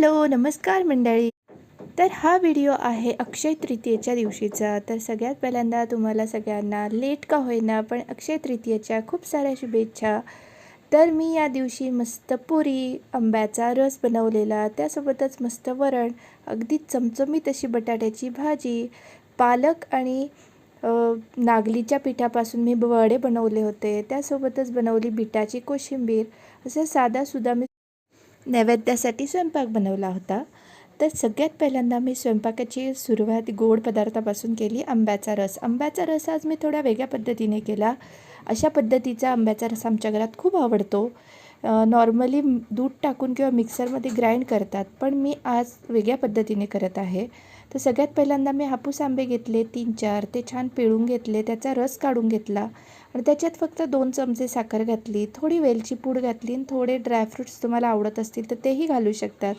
Hello नमस्कार मंडळी. तर हा व्हिडिओ आहे अक्षय तृतीयेच्या दिवशीचा. तर सगळ्यात पहिल्यांदा तुम्हाला सगळ्यांना लेट का होईना पण अक्षय तृतीयेच्या खूप साऱ्या शुभेच्छा. तर मी या दिवशी मस्त पुरी आंब्याचा रस बनवलेला त्यासोबतच मस्त वरण अगदी चमचमीत अशी बटाट्याची भाजी पालक आणि नागलीच्या पिठापासून मी वडे बनवले होते. त्यासोबतच बनवली बिटाची कोशिंबीर. असं साधासुद्धा मी नैवेद्यासाठी स्वयंपाक बनवला होता. तर सगळ्यात पहिल्यांदा मी स्वयंपाकाची सुरुवात गोड पदार्थापासून केली आंब्याचा रस. आंब्याचा रस आज मी थोड्या वेगळ्या पद्धतीने केला. अशा पद्धतीचा आंब्याचा रस आमच्या घरात खूप आवडतो. नॉर्मली दूध टाकून किंवा मिक्सरमध्ये ग्राइंड करतात पण मी आज वेगळ्या पद्धतीने करत आहे. तर सगळ्यात पहिल्यांदा मी हापूस आंबे घेतले तीन चार ते छान पिळून घेतले त्याचा रस काढून घेतला. आणि त्याच्यात फक्त दोन चमचे साखर घातली थोडी वेलची पूड घातली आणि थोडे ड्रायफ्रूट्स तुम्हाला आवडत असतील तर तेही घालू शकतात.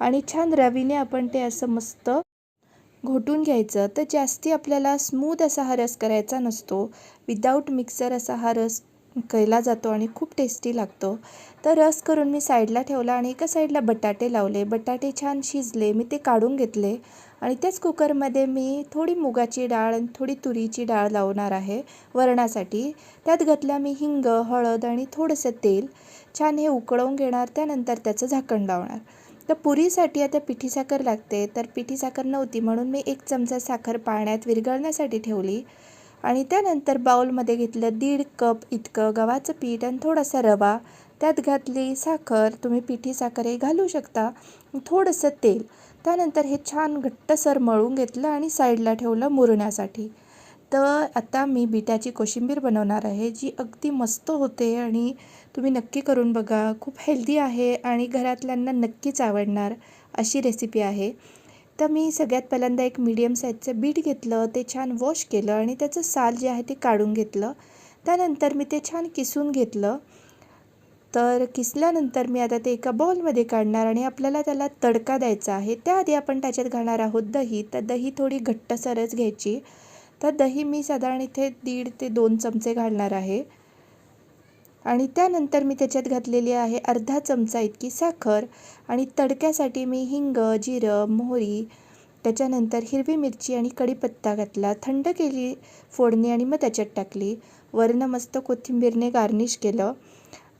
आणि छान रवीने आपण ते असं मस्त घोटून घ्यायचं. तर जास्ती आपल्याला स्मूथ असा हा रस करायचा नसतो. विदाऊट मिक्सर असा हा रस केला जातो आणि खूप टेस्टी लागतो. तर रस करून मी साईडला ठेवला आणि एका साईडला बटाटे लावले. बटाटे छान शिजले. मी ते काढून घेतले. आणि त्याच कुकरमध्ये मी थोडी मुगाची डाळ आणि थोडी तुरीची डाळ लावणार आहे वरणासाठी. त्यात घातल्या मी हिंग हळद आणि थोडंसं तेल. छान हे उकळवून घेणार. त्यानंतर त्याचं झाकण लावणार. तर पुरीसाठी आता पिठी साखर लागते. तर पिठी साखर नव्हती म्हणून मी एक चमचा साखर पाण्यात विरघळण्यासाठी ठेवली. आणि त्यानंतर बाउलमध्ये घेतलं दीड कप इतकं गव्हाचं पीठ आणि थोडासा रवा. त्यात घातली साखर. तुम्ही पिठी साखर हे घालू शकता. थोडंसं तेल. त्यानंतर हे छान घट्टसर मळून घेतलं आणि साईडला ठेवलं मुरण्यासाठी. तर आता मी बिट्याची कोशिंबीर बनवणार आहे जी अगदी मस्त होते आणि तुम्ही नक्की करून बघा. खूप हेल्दी आहे आणि घरातल्यांना नक्कीच आवडणार अशी रेसिपी आहे. तर मी सगळ्यात पहिल्यांदा एक मीडियम साईजचं बीट घेतलं ते छान वॉश केलं आणि त्याचं साल जे आहे ते काढून घेतलं. त्यानंतर मी ते छान किसून घेतलं. तर किसल्यानंतर मी आता ते एका बॉलमध्ये काढणार आणि आपल्याला त्याला तडका द्यायचा आहे. त्याआधी आपण त्याच्यात घालणार आहोत दही. तर दही थोडी घट्टसरच घ्यायची. तर दही मी साधारण इथे दीड ते दोन चमचे घालणार आहे. आणि त्यानंतर मी त्याच्यात घातलेली आहे अर्धा चमचा इतकी साखर आणि तडक्यासाठी मी हिंग जिरं मोहरी त्याच्यानंतर हिरवी मिरची आणि कढीपत्ता घातला थंड केली फोडणी आणि मग त्याच्यात टाकली. वरनं मस्त कोथिंबीरने गार्निश केलं.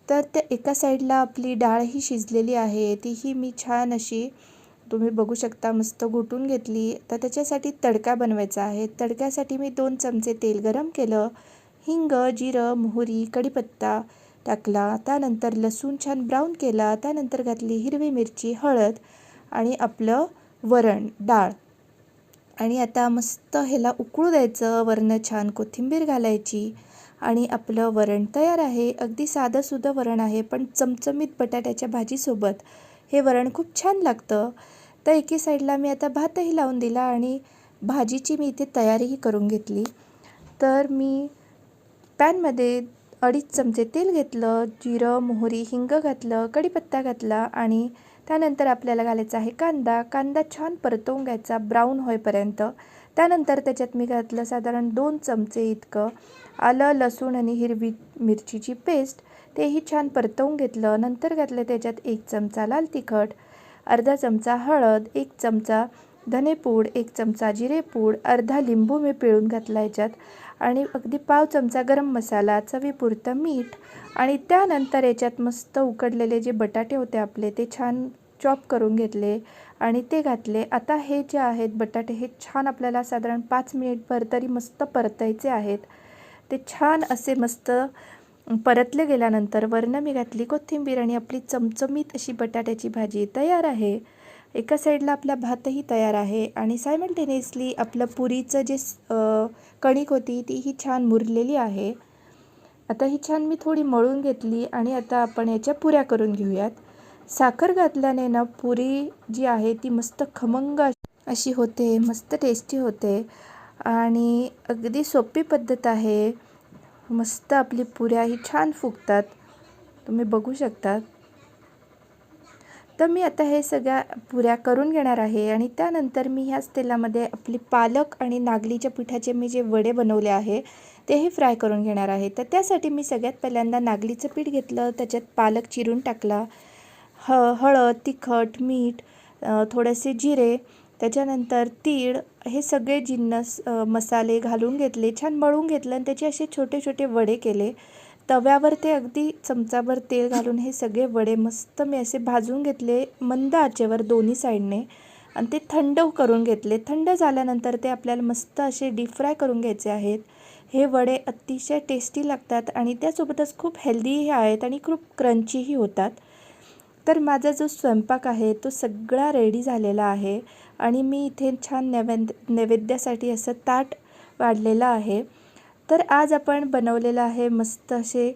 तर त्या एका साईडला आपली डाळही शिजलेली आहे तीही मी छान अशी तुम्ही बघू शकता मस्त घुटून घेतली. तर त्याच्यासाठी तडका बनवायचा आहे. तडक्यासाठी मी दोन चमचे तेल गरम केलं. हिंग जिरं मोहरी कढीपत्ता टाकला. त्यानंतर लसूण छान ब्राऊन केला. त्यानंतर घातली हिरवी मिरची हळद आणि आपलं वरण डाळ. आणि आता मस्त ह्याला उकळू द्यायचं. वरण छान कोथिंबीर घालायची आणि आपलं वरण तयार आहे. अगदी साधंसुद्धा वरण आहे पण चमचमीत बटाट्याच्या भाजीसोबत हे वरण खूप छान लागतं. तर एके साईडला मी आता भातही लावून दिला आणि भाजीची मी इथे तयारीही करून घेतली. तर मी पॅनमध्ये अडीच चमचे तेल घेतलं जिरं मोहरी हिंग घातलं कढीपत्ता घातला आणि त्यानंतर आपल्याला घालायचा आहे कांदा. कांदा छान परतवून घ्यायचा ब्राऊन होईपर्यंत. त्यानंतर त्याच्यात मी घातलं साधारण दोन चमचे इतकं आलं लसूण आणि हिरवी मिरचीची पेस्ट. तेही छान परतवून घेतलं. नंतर घातलं त्याच्यात एक चमचा लाल तिखट अर्धा चमचा हळद एक चमचा धनेपूड एक चमचा जिरेपूड अर्धा लिंबू मी पिळून घातला याच्यात. आणि अगदी पाव चमचा गरम मसाला चवीपुरतं मीठ आणि त्यानंतर याच्यात मस्त उकडलेले जे बटाटे होते आपले ते छान चॉप करून घेतले आणि ते घातले. आता हे जे आहेत बटाटे हे छान आपल्याला साधारण पाच मिनिटभर तरी मस्त परतायचे आहेत. ते छान असे मस्त परतले गेल्यानंतर वरनं मी घातली कोथिंबीर आणि आपली चमचमीत अशी बटाट्याची भाजी तयार आहे. एका साईडला आपला भातही तयार आहे आणि सायमल्टेनियसली आपलं पुरीचं जे कणिक होती ती ही छान मुरलेली आहे. आता ही छान मी थोडी मळून घेतली आणि आता आपण याच्या पुऱ्या करून घेऊयात. साखर घातल्याने ना पुरी जी आहे ती मस्त खमंग अशी होते मस्त टेस्टी होते. आणि अगदी सोपी पद्धत आहे. मस्त आपली पुऱ्या ही छान फुगतात. तुम्ही बघू शकतात. तर मी आता हे सगळ्या पुऱ्या करून घेणार आहे आणि त्यानंतर मी ह्याच तेलामध्ये आपली पालक आणि नागलीच्या पिठाचे मी जे वडे बनवले आहे तेही फ्राय करून घेणार आहे. तर त्यासाठी मी सगळ्यात पहिल्यांदा नागलीचं पीठ घेतलं त्याच्यात पालक चिरून टाकला. ह हळद तिखट मीठ थोडेसे जिरे त्याच्यानंतर तीळ हे सगळे जिन्नस मसाले घालून घेतले छान मळून घेतलं आणि त्याचे असे छोटे छोटे वडे केले. तव्यावर ते अगदी चमचाभर तेल घालून हे सगळे वडे मस्त मी असे भाजून घेतले मंद आचेवर दोन्ही साईडने. आणि ते थंड करून घेतले. थंड झाल्यानंतर ते आपल्याला मस्त असे डीप फ्राय करून घ्यायचे आहेत. हे वडे अतिशय टेस्टी लागतात आणि त्यासोबतच खूप हेल्दीही आहेत आणि खूप क्रंचीही होतात. तर माझा जो स्वयंपाक आहे तो सगळा रेडी झालेला आहे. आणि मी इथे छान नैवेद नैवेद्यासाठी असं ताट वाढलेलं आहे. तर आज आपण बनवलेलं आहे मस्त असे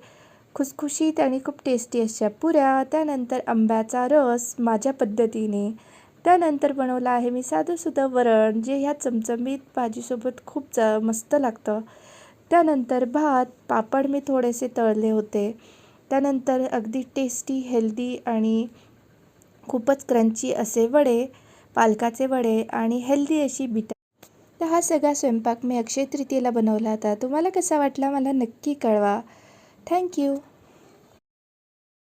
खुसखुशीत आणि खूप टेस्टी अशा पुऱ्या. त्यानंतर आंब्याचा रस माझ्या पद्धतीने. त्यानंतर बनवलं आहे मी साधंसुद्धा वरण जे ह्या चमचमीत भाजीसोबत खूप च मस्त लागतं. त्यानंतर भात पापड मी थोडेसे तळले होते. त्यानंतर अगदी टेस्टी हेल्दी आणि खूपच क्रंची असे वडे पालकाचे वडे आणि हेल्दी अशी बिटा तर हा सगळा स्वयंपाक मी अक्षय तृतीयेला बनवला होता. तुम्हाला कसा वाटला मला नक्की कळवा. थँक्यू